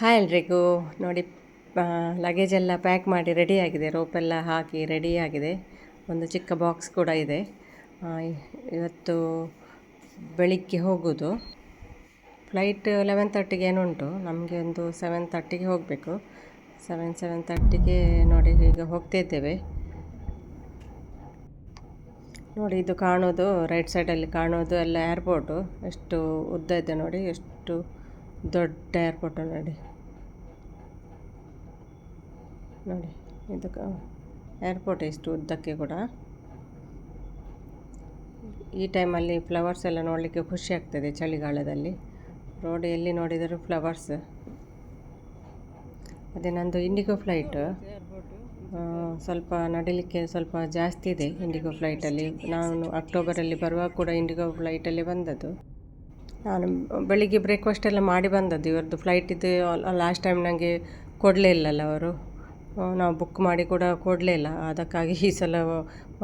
Hi ಎಲ್ರಿಗೂ. ನೋಡಿ luggage ಎಲ್ಲ ಪ್ಯಾಕ್ ಮಾಡಿ ರೆಡಿಯಾಗಿದೆ ರೋಪೆಲ್ಲ ಹಾಕಿ ರೆಡಿಯಾಗಿದೆ ಒಂದು ಚಿಕ್ಕ ಬಾಕ್ಸ್ ಕೂಡ ಇದೆ. ಇವತ್ತು ಬೆಳಿಗ್ಗೆ ಹೋಗೋದು. ಫ್ಲೈಟ್ ಲೆವೆನ್ ತರ್ಟಿಗೆ ಏನುಂಟು ನಮಗೆ ಒಂದು ಸೆವೆನ್ ತರ್ಟಿಗೆ ಹೋಗಬೇಕು. ಸೆವೆನ್ ಸೆವೆನ್ ತರ್ಟಿಗೆ ನೋಡಿ, ಈಗ ಹೋಗ್ತಾ ಇದ್ದೇವೆ. ನೋಡಿ, ಇದು ಕಾಣೋದು ರೈಟ್ ಸೈಡಲ್ಲಿ ಕಾಣೋದು ಎಲ್ಲ ಏರ್ಪೋರ್ಟು ಎಷ್ಟು ಉದ್ದ ಇದೆ ನೋಡಿ, ಎಷ್ಟು ದೊಡ್ಡ ಏರ್ಪೋರ್ಟು ನೋಡಿ. ನೋಡಿ. ಇದು ಏರ್ಪೋರ್ಟ್ ಇಷ್ಟು ಉದ್ದಕ್ಕೆ ಕೂಡ. ಈ ಟೈಮಲ್ಲಿ ಫ್ಲವರ್ಸ್ ಎಲ್ಲ ನೋಡಲಿಕ್ಕೆ ಖುಷಿ ಆಗ್ತದೆ ಚಳಿಗಾಲದಲ್ಲಿ. ರೋಡ್ ಎಲ್ಲಿ ನೋಡಿದರೂ ಫ್ಲವರ್ಸ್ ಅದೇ ನಂದು ಇಂಡಿಗೋ ಫ್ಲೈಟ್ ಸ್ವಲ್ಪ ನಡಿಲಿಕ್ಕೆ ಸ್ವಲ್ಪ ಜಾಸ್ತಿ ಇದೆ ಇಂಡಿಗೋ ಫ್ಲೈಟಲ್ಲಿ ನಾನು ಅಕ್ಟೋಬರಲ್ಲಿ ಬರುವಾಗ ಕೂಡ ಇಂಡಿಗೋ ಫ್ಲೈಟಲ್ಲಿ ಬಂದದ್ದು. ನಾನು ಬೆಳಿಗ್ಗೆ ಬ್ರೇಕ್ಫಾಸ್ಟ್ ಎಲ್ಲ ಮಾಡಿ ಬಂದದ್ದು. ಇವರದ್ದು ಫ್ಲೈಟ್ ಇದ್ದು ಲಾಸ್ಟ್ ಟೈಮ್ ನನಗೆ ಕೊಡಲೇ ಇಲ್ಲಲ್ಲ ಅವರು. ನಾವು ಬುಕ್ ಮಾಡಿ ಕೂಡ ಕೊಡಲೇ ಇಲ್ಲ. ಅದಕ್ಕಾಗಿ ಈ ಸಲ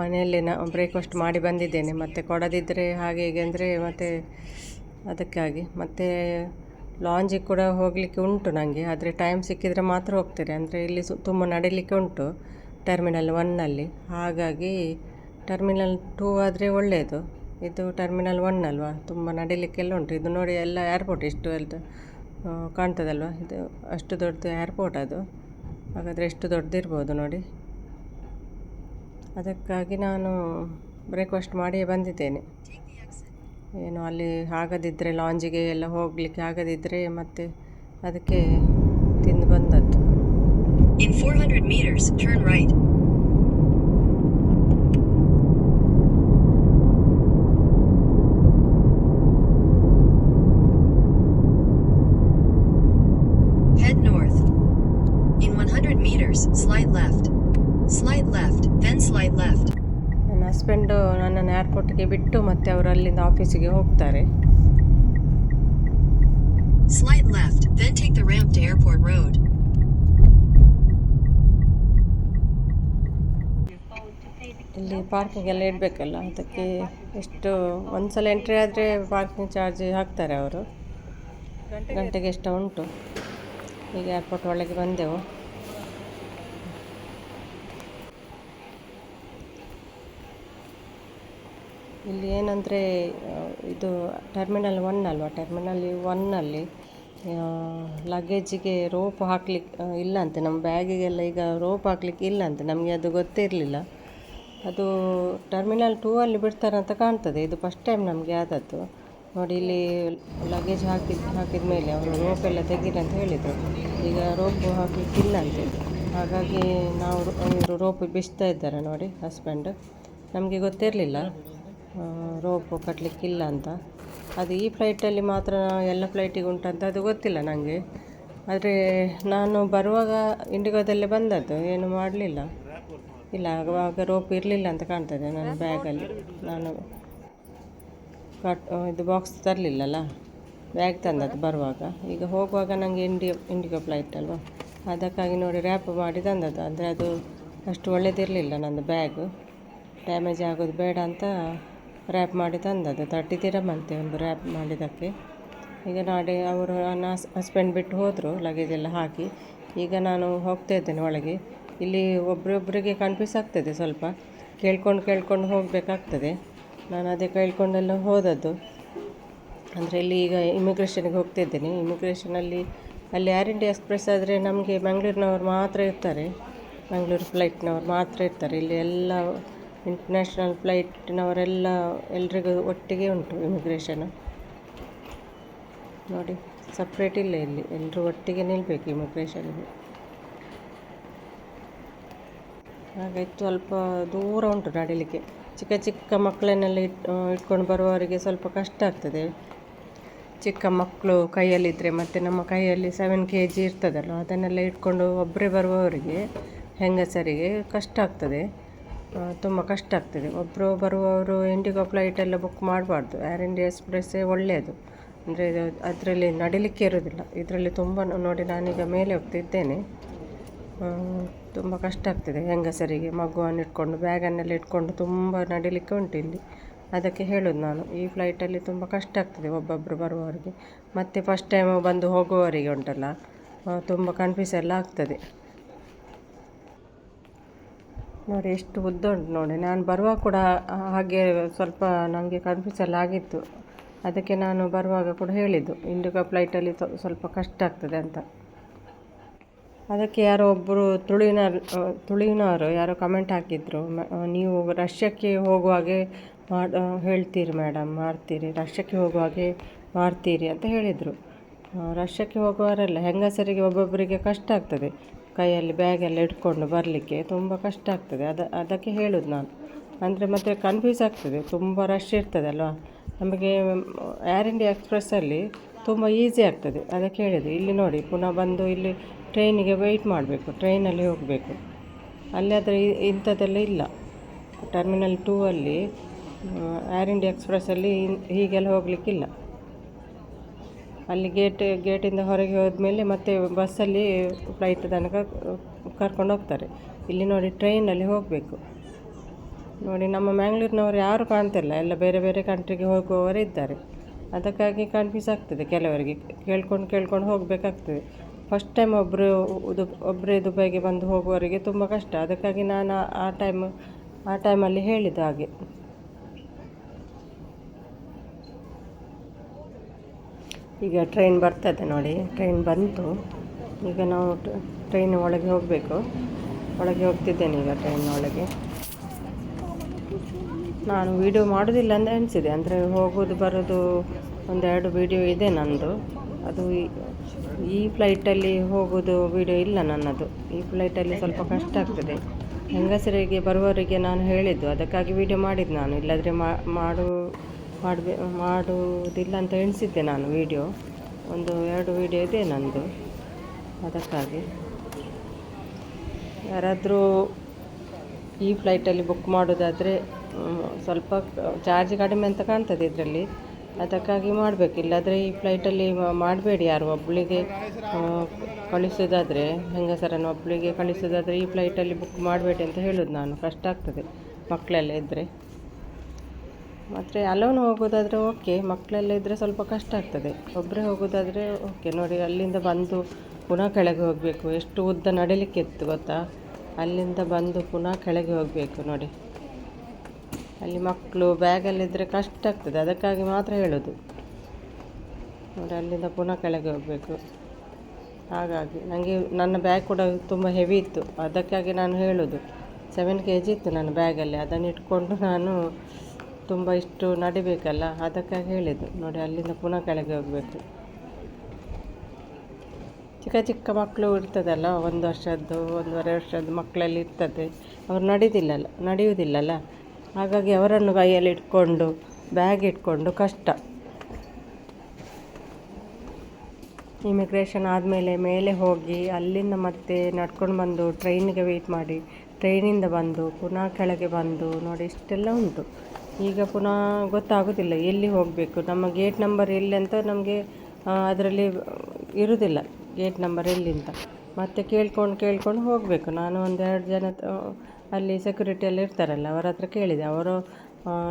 ಮನೆಯಲ್ಲೇ ನಾ ಬ್ರೇಕ್ಫಾಸ್ಟ್ ಮಾಡಿ ಬಂದಿದ್ದೇನೆ. ಮತ್ತು ಕೊಡದಿದ್ದರೆ ಹಾಗೆ ಹೀಗೆ ಅಂದರೆ ಮತ್ತೆ ಅದಕ್ಕಾಗಿ. ಮತ್ತು ಲಾಂಜಿಗೆ ಕೂಡ ಹೋಗಲಿಕ್ಕೆ ಉಂಟು ನನಗೆ ಆದರೆ ಟೈಮ್ ಸಿಕ್ಕಿದರೆ ಮಾತ್ರ ಹೋಗ್ತೇನೆ. ಅಂದರೆ ಇಲ್ಲಿ ಸು, ತುಂಬ ನಡೀಲಿಕ್ಕೆ ಉಂಟು ಟರ್ಮಿನಲ್ ಒನ್ನಲ್ಲಿ ಹಾಗಾಗಿ ಟರ್ಮಿನಲ್ ಟೂ ಆದರೆ ಒಳ್ಳೆಯದು ಇದು ಟರ್ಮಿನಲ್ ಒನ್ ಅಲ್ವಾ? ತುಂಬ ನಡಿಲಿಕ್ಕೆಲ್ಲ ಉಂಟು. ಇದು ನೋಡಿ ಎಲ್ಲ ಏರ್ಪೋರ್ಟ್ ಇಷ್ಟು ಎಲ್ಲ ಕಾಣ್ತದಲ್ವ? ಇದು ಅಷ್ಟು ದೊಡ್ಡದು ಏರ್ಪೋರ್ಟ್ ಅದು. ಹಾಗಾದರೆ ಎಷ್ಟು ದೊಡ್ಡದಿರ್ಬೋದು ನೋಡಿ. ಅದಕ್ಕಾಗಿ ನಾನು ಬ್ರೇಕ್ಫಾಸ್ಟ್ ಮಾಡಿಯೇ ಬಂದಿದ್ದೇನೆ. ಏನು ಅಲ್ಲಿ ಆಗದಿದ್ದರೆ ಲಾಂಜಿಗೆ ಎಲ್ಲ ಹೋಗಲಿಕ್ಕೆ ಆಗದಿದ್ದರೆ ಮತ್ತೆ ಅದಕ್ಕೆ ತಿಂದು ಬಂದದ್ದು. 400 meters, turn right. Head north. In 100 meters, slide left. Slide left, then slide left. ನನ್ನ ಹಸ್ಬೆಂಡು ನನ್ನನ್ನು ಏರ್ಪೋರ್ಟ್ಗೆ ಬಿಟ್ಟು ಮತ್ತೆ ಅವರು ಅಲ್ಲಿಂದ ಆಫೀಸಿಗೆ ಹೋಗ್ತಾರೆ. Slide left, then take the ramp to Airport Road. ಇಲ್ಲಿ ಪಾರ್ಕಿಂಗ್ ಎಲ್ಲ ಇಡಬೇಕಲ್ಲ ಅದಕ್ಕೆ ಎಷ್ಟು ಒಂದು ಸಲ ಎಂಟ್ರಿ ಆದರೆ ಪಾರ್ಕಿಂಗ್ ಚಾರ್ಜ್ ಹಾಕ್ತಾರೆ ಅವರು. ಗಂಟೆಗೆ ಎಷ್ಟು ಉಂಟು? ಈಗ ಏರ್ಪೋರ್ಟ್ ಒಳಗೆ ಬಂದೆವು. ಇಲ್ಲಿ ಏನಂದರೆ ಇದು ಟರ್ಮಿನಲ್ ಒನ್ ಅಲ್ವಾ? ಟರ್ಮಿನಲ್ ಒನ್ನಲ್ಲಿ ಲಗೇಜಿಗೆ ರೋಪ್ ಹಾಕ್ಲಿಕ್ಕೆ ಇಲ್ಲ ಅಂತೆ. ನಮ್ಮ ಬ್ಯಾಗಿಗೆಲ್ಲ ಈಗ ರೋಪ್ ಹಾಕ್ಲಿಕ್ಕೆ ಇಲ್ಲ ಅಂತೆ. ನಮಗೆ ಅದು ಗೊತ್ತಿರಲಿಲ್ಲ. ಅದು ಟರ್ಮಿನಲ್ ಟೂ ಅಲ್ಲಿ ಬಿಡ್ತಾರೆ ಅಂತ ಕಾಣ್ತದೆ. ಇದು ಫಸ್ಟ್ ಟೈಮ್ ನಮಗೆ ಆದದ್ದು. ನೋಡಿ, ಇಲ್ಲಿ ಲಗೇಜ್ ಹಾಕಿದ ಹಾಕಿದ ಮೇಲೆ ಅವರು ರೋಪ್ ಎಲ್ಲ ತೆಗೀರಿ ಅಂತ ಹೇಳಿದರು. ಈಗ ರೋಪ್ ಹಾಕ್ಲಿಕ್ಕೆ ಇಲ್ಲ ಅಂತೆ. ಹಾಗಾಗಿ ನಾವು, ಇವರು ರೋಪ್ ಬಿಚ್ತಾ ಇದ್ದಾರೆ ನೋಡಿ ಹಸ್ಬೆಂಡ್ ನಮಗೆ ಗೊತ್ತಿರಲಿಲ್ಲ. ರೋಪ್ ಕಟ್ಟಲಿಕ್ಕಿಲ್ಲ ಅಂತ. ಅದು ಈ ಫ್ಲೈಟಲ್ಲಿ ಮಾತ್ರ ಎಲ್ಲ ಫ್ಲೈಟಿಗೆ ಉಂಟಂತ ಅದು ಗೊತ್ತಿಲ್ಲ ನನಗೆ ಆದರೆ ನಾನು ಬರುವಾಗ ಇಂಡಿಗೋದಲ್ಲೇ ಬಂದದ್ದು, ಏನು ಮಾಡಲಿಲ್ಲ. ಇಲ್ಲ ಆವಾಗ ರೋಪ್ ಇರಲಿಲ್ಲ ಅಂತ ಕಾಣ್ತದೆ ನನ್ನ ಬ್ಯಾಗಲ್ಲಿ. ನಾನು ಕಟ್ ಇದು ಬಾಕ್ಸ್ ತರಲಿಲ್ಲಲ್ಲ ಬ್ಯಾಗ್ ತಂದದ್ದು ಬರುವಾಗ. ಈಗ ಹೋಗುವಾಗ ನನಗೆ ಇಂಡಿಯೋ ಇಂಡಿಗೋ ಫ್ಲೈಟ್ ಅಲ್ವಾ? ಅದಕ್ಕಾಗಿ ನೋಡಿ ರ್ಯಾಪ್ ಮಾಡಿ ತಂದದ್ದು. ಅಂದರೆ ಅದು ಅಷ್ಟು ಒಳ್ಳೆಯದಿರಲಿಲ್ಲ ನನ್ನದು ಬ್ಯಾಗು ಡ್ಯಾಮೇಜ್ ಆಗೋದು ಬೇಡ ಅಂತ ರ್ಯಾಪ್ ಮಾಡಿ ತಂದದ್ದು. ತರ್ಟಿ ತಿರಮಂತೆ ಒಂದು ರ್ಯಾಪ್ ಮಾಡಿದ್ದಕ್ಕೆ. ಈಗ ನಾಳೆ ಅವರು ನನ್ನ ಹಸ್ಬೆಂಡ್ ಬಿಟ್ಟು ಹೋದರು ಲಗೇಜ್ ಎಲ್ಲ ಹಾಕಿ. ಈಗ ನಾನು ಹೋಗ್ತಾ ಇದ್ದೇನೆ ಒಳಗೆ. ಇಲ್ಲಿ ಒಬ್ಬರೊಬ್ಬರಿಗೆ ಕನ್ಫ್ಯೂಸ್ ಆಗ್ತದೆ ಸ್ವಲ್ಪ. ಕೇಳ್ಕೊಂಡು ಕೇಳ್ಕೊಂಡು ಹೋಗಬೇಕಾಗ್ತದೆ. ನಾನು ಅದೇ ಕೇಳ್ಕೊಂಡೆಲ್ಲ ಹೋದದ್ದು. ಅಂದರೆ ಇಲ್ಲಿ ಈಗ ಇಮಿಗ್ರೇಷನ್ಗೆ ಹೋಗ್ತಿದ್ದೇನೆ ಇಮಿಗ್ರೇಷನಲ್ಲಿ ಅಲ್ಲಿ ಏರ್ ಇಂಡಿಯಾ ಎಕ್ಸ್ಪ್ರೆಸ್ ಆದರೆ ನಮಗೆ ಮಂಗಳೂರಿನವ್ರು ಮಾತ್ರ ಇರ್ತಾರೆ. ಮಂಗಳೂರು ಫ್ಲೈಟ್ನವ್ರು ಮಾತ್ರ ಇರ್ತಾರೆ. ಇಲ್ಲಿ ಎಲ್ಲ ಇಂಟರ್ನ್ಯಾಷನಲ್ ಫ್ಲೈಟ್ನವರೆಲ್ಲ ಎಲ್ರಿಗೂ ಒಟ್ಟಿಗೆ ಉಂಟು ಇಮಿಗ್ರೇಷನ್ ನೋಡಿ ಸಪ್ರೇಟ್ ಇಲ್ಲ ಇಲ್ಲಿ. ಎಲ್ಲರೂ ಒಟ್ಟಿಗೆ ನಿಲ್ಲಬೇಕು ಇಮಿಗ್ರೇಷನ್ಗೆ ಹಾಗಾಯ್ತು ಸ್ವಲ್ಪ ದೂರ ಉಂಟು ನಡಿಲಿಕ್ಕೆ. ಚಿಕ್ಕ ಚಿಕ್ಕ ಮಕ್ಕಳನ್ನೆಲ್ಲ ಇಟ್ ಇಟ್ಕೊಂಡು ಬರುವವರಿಗೆ ಸ್ವಲ್ಪ ಕಷ್ಟ ಆಗ್ತದೆ. ಚಿಕ್ಕ ಮಕ್ಕಳು ಕೈಯಲ್ಲಿದ್ದರೆ ಮತ್ತು ನಮ್ಮ ಕೈಯಲ್ಲಿ ಸೆವೆನ್ ಕೆ ಜಿ ಇರ್ತದಲ್ಲ, ಅದನ್ನೆಲ್ಲ ಇಟ್ಕೊಂಡು ಒಬ್ಬರೇ ಬರುವವರಿಗೆ, ಹೆಂಗಸರಿಗೆ ಕಷ್ಟ ಆಗ್ತದೆ. ತುಂಬ ಕಷ್ಟ ಆಗ್ತದೆ. ಒಬ್ಬರು ಬರುವವರು ಇಂಡಿಗೋ ಫ್ಲೈಟೆಲ್ಲ ಬುಕ್ ಮಾಡಬಾರ್ದು. ಏರ್ ಇಂಡಿಯಾ ಎಕ್ಸ್ಪ್ರೆಸ್ಸೇ ಒಳ್ಳೆಯದು. ಅಂದರೆ ಅದರಲ್ಲಿ ನಡಿಲಿಕ್ಕೆ ಇರೋದಿಲ್ಲ. ಇದರಲ್ಲಿ ತುಂಬ ನೋಡಿ ನಾನೀಗ ಮೇಲೆ ಹೋಗ್ತಿದ್ದೇನೆ. ತುಂಬ ಕಷ್ಟ ಆಗ್ತದೆ ಹೆಂಗಸರಿಗೆ. ಮಗುವನ್ನು ಇಟ್ಕೊಂಡು ಬ್ಯಾಗನ್ನೆಲ್ಲ ಇಟ್ಕೊಂಡು ತುಂಬ ನಡಿಲಿಕ್ಕೆ ಉಂಟು ಇಲ್ಲಿ. ಅದಕ್ಕೆ ಹೇಳೋದು ನಾನು. ಈ ಫ್ಲೈಟಲ್ಲಿ ತುಂಬ ಕಷ್ಟ ಆಗ್ತದೆ ಒಬ್ಬೊಬ್ಬರು ಬರುವವರಿಗೆ. ಮತ್ತು ಫಸ್ಟ್ ಟೈಮ್ ಬಂದು ಹೋಗುವವರಿಗೆ ಉಂಟಲ್ಲ. ತುಂಬ ಕನ್ಫ್ಯೂಸ್ ಎಲ್ಲ ಆಗ್ತದೆ. ನೋಡಿ, ಎಷ್ಟು ಉದ್ದ ಉಂಟು ನೋಡಿ. ನಾನು ಬರುವಾಗ ಕೂಡ ಹಾಗೆ ಸ್ವಲ್ಪ ನನಗೆ ಕನ್ಫ್ಯೂಸ್ ಎಲ್ಲ ಆಗಿತ್ತು. ಅದಕ್ಕೆ ನಾನು ಬರುವಾಗ ಕೂಡ ಹೇಳಿದ್ದು ಇಂಡಿಗೋ ಫ್ಲೈಟಲ್ಲಿ ಸ್ವಲ್ಪ ಕಷ್ಟ ಆಗ್ತದೆ ಅಂತ. ಅದಕ್ಕೆ ಯಾರೋ ಒಬ್ಬರು ತುಳುವಿನ ತುಳುವಿನವರು ಯಾರೋ ಕಮೆಂಟ್ ಹಾಕಿದ್ರು ನೀವು ರಷ್ಯಾಕ್ಕೆ ಹೋಗುವಾಗೆ ಮಾಡ ಹೇಳ್ತೀರಿ ಮೇಡಮ್ ಮಾಡ್ತೀರಿ ರಷ್ಯಕ್ಕೆ ಹೋಗುವಾಗೆ ಮಾಡ್ತೀರಿ ಅಂತ ಹೇಳಿದರು. ರಷ್ಯಾಕ್ಕೆ ಹೋಗುವವರೆಲ್ಲ, ಹೆಂಗಸರಿಗೆ ಒಬ್ಬೊಬ್ಬರಿಗೆ ಕಷ್ಟ ಆಗ್ತದೆ. ಕೈಯಲ್ಲಿ ಬ್ಯಾಗೆಲ್ಲ ಇಟ್ಕೊಂಡು ಬರಲಿಕ್ಕೆ ತುಂಬ ಕಷ್ಟ ಆಗ್ತದೆ. ಅದ, ಅದಕ್ಕೆ ಹೇಳೋದು ನಾನು. ಅಂದರೆ ಮತ್ತೆ ಕನ್ಫ್ಯೂಸ್ ಆಗ್ತದೆ, ತುಂಬ ರಶ್ ಇರ್ತದೆ ಅಲ್ವಾ ನಮಗೆ ಏರ್ ಇಂಡಿಯಾ ಎಕ್ಸ್ಪ್ರೆಸ್ಸಲ್ಲಿ ತುಂಬ ಈಸಿ ಆಗ್ತದೆ. ಅದಕ್ಕೆ ಹೇಳಿದೆ, ಇಲ್ಲಿ ನೋಡಿ, ಪುನಃ ಬಂದು ಇಲ್ಲಿ ಟ್ರೈನಿಗೆ ವೆಯ್ಟ್ ಮಾಡಬೇಕು ಟ್ರೈನಲ್ಲಿ ಹೋಗಬೇಕು. ಅಲ್ಲಿ ಆದರೆ ಇಂಥದ್ದೆಲ್ಲ ಇಲ್ಲ. ಟರ್ಮಿನಲ್ ಟೂ ಅಲ್ಲಿ ಏರ್ ಇಂಡಿಯಾ ಎಕ್ಸ್ಪ್ರೆಸ್ಸಲ್ಲಿ ಹೀಗೆಲ್ಲ ಹೋಗಲಿಕ್ಕಿಲ್ಲ. ಅಲ್ಲಿ ಗೇಟ್ ಗೇಟಿಂದ ಹೊರಗೆ ಹೋದ್ಮೇಲೆ ಮತ್ತೆ ಬಸ್ಸಲ್ಲಿ ಫ್ಲೈಟ್ ತನಕ, ಕರ್ಕೊಂಡು ಹೋಗ್ತಾರೆ. ಇಲ್ಲಿ ನೋಡಿ ಟ್ರೈನಲ್ಲಿ ಹೋಗಬೇಕು. ನೋಡಿ ನಮ್ಮ ಮ್ಯಾಂಗ್ಳೂರಿನವರು ಯಾರು ಕಾಣ್ತಿಲ್ಲ. ಎಲ್ಲ ಬೇರೆ ಬೇರೆ ಕಂಟ್ರಿಗೆ ಹೋಗುವವರು ಇದ್ದಾರೆ. ಅದಕ್ಕಾಗಿ ಕನ್ಫ್ಯೂಸ್ ಆಗ್ತದೆ. ಕೆಲವರಿಗೆ ಕೇಳ್ಕೊಂಡು ಕೇಳ್ಕೊಂಡು ಹೋಗಬೇಕಾಗ್ತದೆ. ಫಸ್ಟ್ ಟೈಮ್ ಒಬ್ಬರು ಇದು ಒಬ್ಬರೇ ದುಬೈಗೆ ಬಂದು ಹೋಗುವವರಿಗೆ ತುಂಬ ಕಷ್ಟ. ಅದಕ್ಕಾಗಿ ನಾನು ಆ ಟೈಮ್ ಆ ಟೈಮಲ್ಲಿ ಹೇಳಿದ ಹಾಗೆ. ಈಗ ಟ್ರೈನ್ ಬರ್ತದೆ ನೋಡಿ ಟ್ರೈನ್ ಬಂತು. ಈಗ ನಾವು ಟ್ರೈನ್ ಒಳಗೆ ಹೋಗಬೇಕು. ಒಳಗೆ ಹೋಗ್ತಿದ್ದೇನೆ ಈಗ ಟ್ರೈನ್ ಒಳಗೆ. ನಾನು ವೀಡಿಯೋ ಮಾಡೋದಿಲ್ಲ ಅಂತ ಅನಿಸಿದೆ ಅಂದರೆ ಹೋಗೋದು, ಬರೋದು ಒಂದೆರಡು ವೀಡಿಯೋ ಇದೆ ನನ್ನದು ಅದು ಈ- ಫ್ಲೈಟಲ್ಲಿ ಹೋಗೋದು ವೀಡಿಯೋ ಇಲ್ಲ ನನ್ನದು. ಈ ಫ್ಲೈಟಲ್ಲಿ ಸ್ವಲ್ಪ ಕಷ್ಟ ಆಗ್ತದೆ. ಹೆಂಗಸರಿಗೆ, ಬರುವವರಿಗೆ ನಾನು ಹೇಳಿದ್ದು. ಅದಕ್ಕಾಗಿ ವೀಡಿಯೋ ಮಾಡಿದ್ದು ನಾನು. ಇಲ್ಲದ್ರೆ ಮಾಡು ಮಾಡಬೇ ಮಾಡುವುದಿಲ್ಲ ಅಂತ ಎಣಿಸಿದ್ದೆ ನಾನು ವೀಡಿಯೋ ಒಂದು ಎರಡು ವೀಡಿಯೋ ಇದೆ ನನ್ನದು ಅದಕ್ಕಾಗಿ. ಯಾರಾದರೂ ಈ ಫ್ಲೈಟಲ್ಲಿ ಬುಕ್ ಮಾಡೋದಾದರೆ ಸ್ವಲ್ಪ ಚಾರ್ಜ್ ಕಡಿಮೆ ಅಂತ ಕಾಣ್ತದೆ ಇದರಲ್ಲಿ. ಅದಕ್ಕಾಗಿ ಮಾಡಬೇಕು. ಇಲ್ಲಾದರೆ ಈ ಫ್ಲೈಟಲ್ಲಿ ಮಾಡಬೇಡಿ ಯಾರು. ಒಬ್ಬಳಿಗೆ ಕಳಿಸೋದಾದರೆ, ಹೆಂಗಸರನ್ನು ಒಬ್ಬಳಿಗೆ ಕಳಿಸೋದಾದರೆ ಈ ಫ್ಲೈಟಲ್ಲಿ ಬುಕ್ ಮಾಡಬೇಡಿ ಅಂತ ಹೇಳೋದು ನಾನು. ಕಷ್ಟ ಆಗ್ತದೆ ಮಕ್ಕಳೆಲ್ಲ ಇದ್ದರೆ ಮತ್ತು ಅಲೋನ್ ಹೋಗೋದಾದರೆ ಓಕೆ ಮಕ್ಕಳೆಲ್ಲ ಇದ್ದರೆ ಸ್ವಲ್ಪ ಕಷ್ಟ ಆಗ್ತದೆ. ಒಬ್ಬರೇ ಹೋಗೋದಾದರೆ ಓಕೆ, ನೋಡಿ ಅಲ್ಲಿಂದ ಬಂದು ಪುನಃ ಕೆಳಗೆ ಹೋಗಬೇಕು. ಎಷ್ಟು ಉದ್ದ ನಡಿಲಿಕ್ಕೆ ಇತ್ತು ಗೊತ್ತಾ? ಅಲ್ಲಿಂದ ಬಂದು ಪುನಃ ಕೆಳಗೆ ಹೋಗಬೇಕು ನೋಡಿ. ಅಲ್ಲಿ ಮಕ್ಕಳು ಬ್ಯಾಗಲ್ಲಿದ್ದರೆ ಕಷ್ಟ ಆಗ್ತದೆ, ಅದಕ್ಕಾಗಿ ಮಾತ್ರ ಹೇಳೋದು. ನೋಡಿ, ಅಲ್ಲಿಂದ ಪುನಃ ಕೆಳಗೆ ಹೋಗಬೇಕು. ಹಾಗಾಗಿ ನನಗೆ ನನ್ನ ಬ್ಯಾಗ್ ಕೂಡ ತುಂಬ ಹೆವಿ ಇತ್ತು. ಅದಕ್ಕಾಗಿ ನಾನು ಹೇಳೋದು. ಸೆವೆನ್ ಕೆ ಜಿ ಇತ್ತು ನನ್ನ ಬ್ಯಾಗಲ್ಲಿ ಅದನ್ನು ಇಟ್ಕೊಂಡು ನಾನು ತುಂಬ ಇಷ್ಟು ನಡಿಬೇಕಲ್ಲ, ಅದಕ್ಕಾಗಿ ಹೇಳಿದ್ದು. ನೋಡಿ, ಅಲ್ಲಿಂದ ಪುನಃ ಕೆಳಗೆ ಹೋಗಬೇಕು. ಚಿಕ್ಕ ಚಿಕ್ಕ ಮಕ್ಕಳು ಇರ್ತದಲ್ಲ, ಒಂದು ವರ್ಷದ್ದು, ಒಂದೂವರೆ ವರ್ಷದ್ದು ಮಕ್ಕಳಲ್ಲಿ ಇರ್ತದೆ. ಅವ್ರು ನಡೀದಿಲ್ಲಲ್ಲ, ನಡೆಯುವುದಿಲ್ಲಲ್ಲ. ಹಾಗಾಗಿ ಅವರನ್ನು ಕೈಯಲ್ಲಿ ಇಟ್ಕೊಂಡು ಬ್ಯಾಗ್ ಇಟ್ಕೊಂಡು ಕಷ್ಟ. ಇಮಿಗ್ರೇಷನ್ ಆದಮೇಲೆ ಮೇಲೆ ಹೋಗಿ, ಅಲ್ಲಿಂದ ಮತ್ತೆ ನಡ್ಕೊಂಡು ಬಂದು ಟ್ರೈನಿಗೆ ವೆಯ್ಟ್ ಮಾಡಿ ಟ್ರೈನಿಂದ ಬಂದು, ಪುನಃ ಕೆಳಗೆ ಬಂದು, ನೋಡಿ, ಇಷ್ಟೆಲ್ಲ ಉಂಟು. ಈಗ ಪುನಃ ಗೊತ್ತಾಗೋದಿಲ್ಲ, ಎಲ್ಲಿ ಹೋಗಬೇಕು? ನಮ್ಮ ಗೇಟ್ ನಂಬರ್ ಎಲ್ಲಿ ಅಂತ ನಮಗೆ ಅದರಲ್ಲಿ ಇರುವುದಿಲ್ಲ ಗೇಟ್ ನಂಬರ್ ಎಲ್ಲಿ ಅಂತ. ಮತ್ತೆ ಕೇಳ್ಕೊಂಡು ಕೇಳ್ಕೊಂಡು ಹೋಗಬೇಕು. ನಾನು ಒಂದೆರಡು ಜನ ಅಲ್ಲಿ ಸೆಕ್ಯೂರಿಟಿ ಎಲ್ಲ ಇರ್ತಾರಲ್ಲ, ಅವರ ಹತ್ರ ಕೇಳಿದೆ. ಅವರು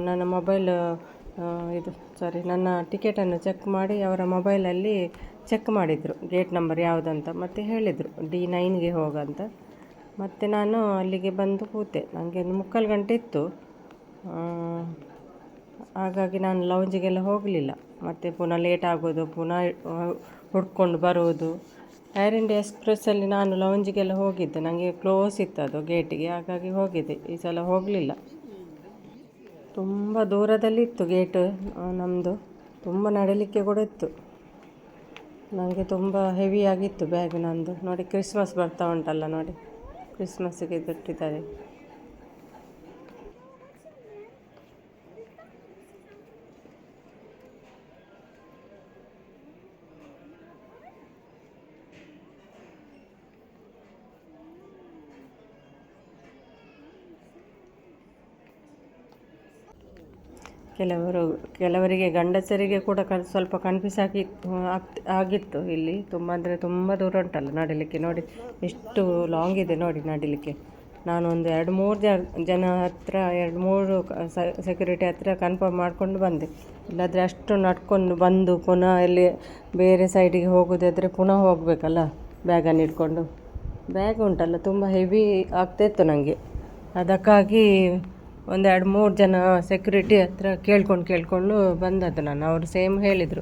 ನನ್ನ ಮೊಬೈಲ್ ಇದು ಸಾರಿ ನನ್ನ ಟಿಕೆಟನ್ನು ಚೆಕ್ ಮಾಡಿ ಅವರ ಮೊಬೈಲಲ್ಲಿ ಚೆಕ್ ಮಾಡಿದರು ಗೇಟ್ ನಂಬರ್ ಯಾವುದಂತ ಮತ್ತು ಹೇಳಿದರು ಡಿ ನೈನ್ಗೆ ಹೋಗಂತ ಮತ್ತು ನಾನು ಅಲ್ಲಿಗೆ ಬಂದು ಕೂತೆ. ನನಗೆ ಒಂದು ಮುಕ್ಕಾಲು ಗಂಟೆ ಇತ್ತು. ಹಾಗಾಗಿ ನಾನು ಲೌಂಜಿಗೆಲ್ಲ ಹೋಗಲಿಲ್ಲ. ಮತ್ತು ಪುನಃ ಲೇಟ್ ಆಗೋದು, ಪುನಃ ಹುಡ್ಕೊಂಡು ಬರುವುದು ಏರ್ ಇಂಡಿಯಾ ಎಕ್ಸ್ಪ್ರೆಸ್ಸಲ್ಲಿ ನಾನು ಲೌಂಜಿಗೆಲ್ಲ ಹೋಗಿದ್ದೆ. ನನಗೆ ಕ್ಲೋಸ್ ಇತ್ತು ಅದು ಗೇಟಿಗೆ ಹಾಗಾಗಿ ಹೋಗಿದ್ದೆ. ಈ ಸಲ ಹೋಗಲಿಲ್ಲ. ತುಂಬ ದೂರದಲ್ಲಿತ್ತು ಗೇಟ್ ನಮ್ಮದು ತುಂಬ ನಡೀಲಿಕ್ಕೆ ಕೂಡ ಇತ್ತು. ನನಗೆ ತುಂಬ ಹೆವಿ ಆಗಿತ್ತು ಬ್ಯಾಗ್ ನಂದು. ನೋಡಿ ಕ್ರಿಸ್ಮಸ್ ಬರ್ತಾ ಉಂಟಲ್ಲ ನೋಡಿ. ಕ್ರಿಸ್ಮಸ್ಸಿಗೆ ಇಟ್ಟಿದ್ದಾರೆ ಕೆಲವರು, ಕೆಲವರಿಗೆ ಗಂಡಸರಿಗೆ ಕೂಡ ಕ, ಸ್ವಲ್ಪ ಕನ್ಫ್ಯೂಸ್ ಆಗಿ ಆಗ್ತ್- ಆಗಿತ್ತು ಇಲ್ಲಿ. ತುಂಬ ಅಂದರೆ ತುಂಬ ದೂರ ಉಂಟಲ್ಲ ನಡಿಲಿಕ್ಕೆ. ನೋಡಿ, ಎಷ್ಟು ಲಾಂಗ್ ಇದೆ ನೋಡಿ ನಡಿಲಿಕ್ಕೆ. ನಾನು ಒಂದು ಎರಡು ಮೂರು ಜನ ಹತ್ರ, ಎರಡು ಮೂರು ಸೆಕ್ಯೂರಿಟಿ ಹತ್ರ ಕನ್ಫರ್ಮ್ ಮಾಡಿಕೊಂಡು ಬಂದೆ. ಇಲ್ಲಾದರೆ ಅಷ್ಟು ನಡ್ಕೊಂಡು ಬಂದು ಪುನಃ ಇಲ್ಲಿ ಬೇರೆ ಸೈಡಿಗೆ ಹೋಗೋದಾದರೆ ಪುನಃ ಹೋಗಬೇಕಲ್ಲ ಬ್ಯಾಗನ್ನು ಇಟ್ಕೊಂಡು ಬ್ಯಾಗ್ ಉಂಟಲ್ಲ, ತುಂಬ ಹೆವಿ ಆಗ್ತಾಯಿತ್ತು ನನಗೆ ಅದಕ್ಕಾಗಿ ಒಂದೆರಡು ಮೂರು ಜನ ಸೆಕ್ಯೂರಿಟಿ ಹತ್ರ ಕೇಳ್ಕೊಂಡು ಕೇಳಿಕೊಂಡು ಬಂದದ್ದು ನಾನು. ಅವರು ಸೇಮ್ ಹೇಳಿದರು.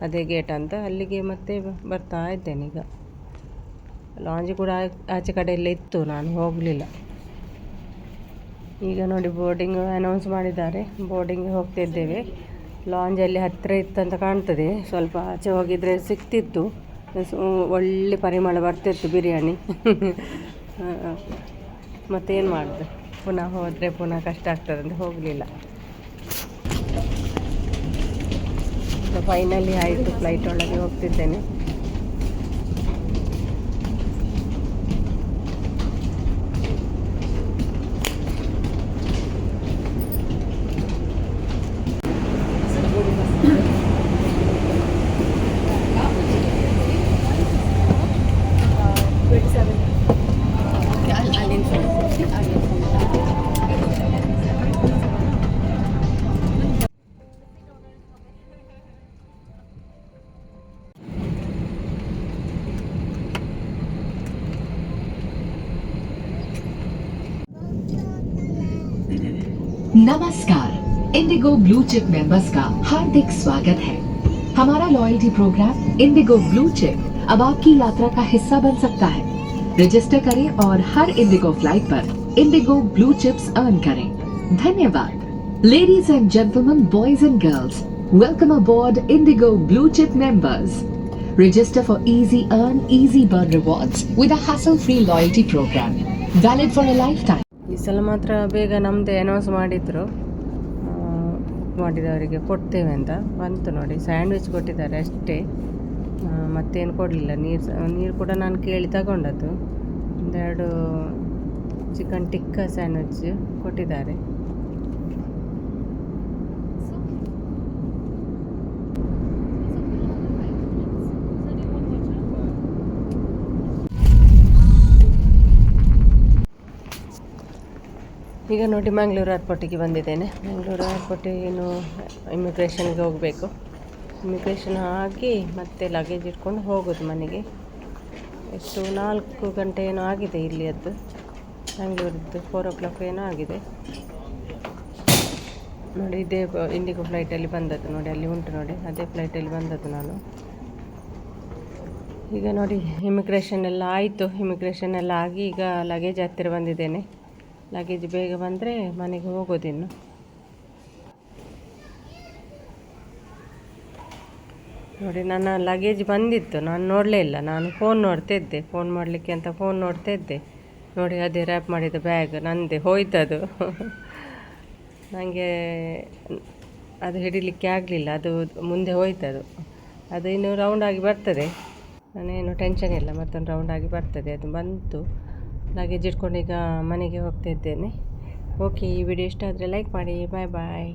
ಅದೇ ಗೇಟ್ ಅಂತ. ಅಲ್ಲಿಗೆ ಮತ್ತೆ ಬರ್ತಾ ಇದ್ದೇನೆ ಈಗ. ಲಾಂಜ್ ಕೂಡ ಆಚೆ ಕಡೆ ಇತ್ತು. ನಾನು ಹೋಗಲಿಲ್ಲ. ಈಗ ನೋಡಿ ಬೋರ್ಡಿಂಗ್ ಅನೌನ್ಸ್ ಮಾಡಿದ್ದಾರೆ. ಬೋರ್ಡಿಂಗ್ ಹೋಗ್ತಿದ್ದೇವೆ ಲಾಂಜಲ್ಲಿ ಹತ್ತಿರ ಇತ್ತಂತ ಕಾಣ್ತದೆ. ಸ್ವಲ್ಪ ಆಚೆ ಹೋಗಿದರೆ ಸಿಕ್ತಿತ್ತು. ಒಳ್ಳೆ ಪರಿಮಳ ಬರ್ತಿತ್ತು ಬಿರಿಯಾನಿ. ಮತ್ತೇನು ಮಾಡಿದೆ? ಪುನಃ ಹೋದರೆ ಪುನಃ ಕಷ್ಟ ಆಗ್ತದೆ ಅಂತ ಹೋಗಲಿಲ್ಲ. ಫೈನಲಿ ಆಯಿತು ಫ್ಲೈಟ್ ಒಳಗೆ ಹೋಗ್ತಿದ್ದೇನೆ. नमस्कार इंडिगो ब्लू चिप मेंबर्स का हार्दिक स्वागत है हमारा loyalty programme IndiGo blue chip अब आपकी यात्रा का हिस्सा बन सकता है रजिस्टर करें और हर इंडिगो फ़्लाइट पर इंडिगो ब्लू चिप्स अर्न करें धन्यवाद ladies and gentlemen boys and girls welcome aboard IndiGo blue chip members Register for easy earn, easy burn rewards with a hassle-free loyalty program. Valid for a lifetime. ಈ ಸಲ ಮಾತ್ರ ಬೇಗ ನಮ್ಮದು announce ಮಾಡಿದರು. ಮಾಡಿದವರಿಗೆ ಕೊಡ್ತೇವೆ ಅಂತ. ಬಂತು ನೋಡಿ ಸ್ಯಾಂಡ್ವಿಚ್ ಕೊಟ್ಟಿದ್ದಾರೆ ಅಷ್ಟೇ. ಮತ್ತೇನು ಕೊಡಲಿಲ್ಲ. ನೀರು ನೀರು ಕೂಡ ನಾನು ಕೇಳಿ ತಗೊಂಡದ್ದು. ಒಂದೆರಡು ಚಿಕನ್ ಟಿಕ್ಕ ಸ್ಯಾಂಡ್ವಿಚ್ ಕೊಟ್ಟಿದ್ದಾರೆ. ಈಗ ನೋಡಿ ಮಂಗಳೂರು ಏರ್ಪೋರ್ಟಿಗೆ ಬಂದಿದ್ದೇನೆ. ಮಂಗಳೂರು ಏರ್ಪೋರ್ಟಿಗೆ ಏನು ಇಮಿಗ್ರೇಷನ್ಗೆ ಹೋಗಬೇಕು. ಇಮಿಗ್ರೇಷನ್ ಆಗಿ ಮತ್ತೆ ಲಗೇಜ್ ಇಟ್ಕೊಂಡು ಹೋಗೋದು ಮನೆಗೆ. ಎಷ್ಟು ನಾಲ್ಕು ಗಂಟೆ ಏನೋ ಆಗಿದೆ ಇಲ್ಲಿಯದ್ದು. ಮಂಗಳೂರದ್ದು ಫೋರ್ ಓ ಕ್ಲಾಕ್ ಏನೋ ಆಗಿದೆ. ನೋಡಿ ಇದೇ ಇಂಡಿಗೋ ಫ್ಲೈಟಲ್ಲಿ ಬಂದದ್ದು ನೋಡಿ, ಅಲ್ಲಿ ಉಂಟು ನೋಡಿ, ಅದೇ ಫ್ಲೈಟಲ್ಲಿ ಬಂದದ್ದು ನಾನು. ಈಗ ನೋಡಿ ಇಮಿಗ್ರೇಷನ್ ಎಲ್ಲ ಆಯಿತು. ಇಮಿಗ್ರೇಷನ್ ಎಲ್ಲ ಆಗಿ ಈಗ ಲಗೇಜ್ ಹತ್ತಿರ ಬಂದಿದ್ದೇನೆ. ಲಗೇಜ್ ಬೇಗ ಬಂದರೆ ಮನೆಗೆ ಹೋಗೋದಿನ್ನು ನೋಡಿ, ನನ್ನ ಲಗೇಜ್ ಬಂದಿತ್ತು. ನಾನು ನೋಡಲೇ ಇಲ್ಲ. ನಾನು ಫೋನ್ ನೋಡ್ತಾ ಇದ್ದೆ. ಫೋನ್ ಮಾಡಲಿಕ್ಕೆ ಅಂತ ಫೋನ್ ನೋಡ್ತಾ ಇದ್ದೆ. ನೋಡಿ, ಅದೇ ರ್ಯಾಪ್ ಮಾಡಿದ ಬ್ಯಾಗ್ ನಂದೇ ಹೋಯ್ತದು. ನನಗೆ ಅದು ಹಿಡಿಲಿಕ್ಕೆ ಆಗಲಿಲ್ಲ. ಅದು ಮುಂದೆ ಹೋಯ್ತದು. ಅದು ಇನ್ನು ರೌಂಡಾಗಿ ಬರ್ತದೆ. ನಾನೇನು ಟೆನ್ಷನ್ ಇಲ್ಲ. ಮತ್ತೊಂದು ರೌಂಡಾಗಿ ಬರ್ತದೆ. ಅದು ಬಂತು. ಲಗೇಜ್ ಇಟ್ಕೊಂಡು ಈಗ ಮನೆಗೆ ಹೋಗ್ತಾ ಇದ್ದೇನೆ. ಓಕೆ ಈ ವಿಡಿಯೋ ಇಷ್ಟ ಆದರೆ ಲೈಕ್ ಮಾಡಿ ಬಾಯ್ ಬಾಯ್